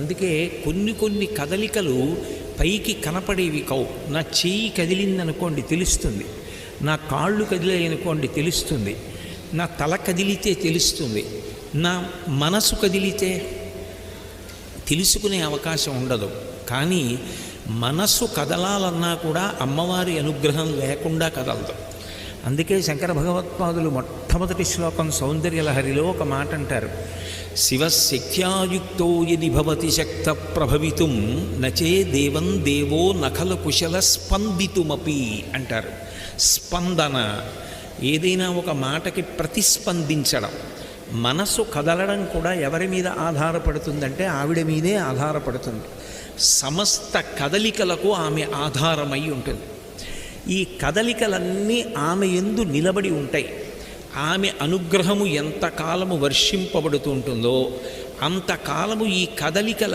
అందుకే కొన్ని కొన్ని కదలికలు పైకి కనపడేవి కవు. నా చెయ్యి కదిలిందనుకోండి తెలుస్తుంది. నా కాళ్ళు కదిలాయనుకోండి తెలుస్తుంది. నా తల కదిలితే తెలుస్తుంది. నా మనసు కదిలితే తెలుసుకునే అవకాశం ఉండదు. కానీ మనస్సు కదలాలన్నా కూడా అమ్మవారి అనుగ్రహం లేకుండా కదలదు. అందుకే శంకర భగవత్పాదులు మొట్టమొదటి శ్లోకం సౌందర్యలహరిలో ఒక మాట అంటారు. శివశక్త్యాయుక్తో యది భవతి శక్త ప్రభవితుం నచే దేవం దేవో నఖల కుశల స్పందితుమపి అంటారు. స్పందన ఏదైనా ఒక మాటకి ప్రతిస్పందించడం మనస్సు కదలడం కూడా ఎవరి మీద ఆధారపడుతుందంటే ఆవిడ మీదే ఆధారపడుతుంది. సమస్త కదలికలకు ఆమె ఆధారమై ఉంటుంది. ఈ కదలికలన్నీ ఆమె ఎందు నిలబడి ఉంటాయి. ఆమె అనుగ్రహము ఎంతకాలము వర్షింపబడుతుంటుందో అంతకాలము ఈ కదలికల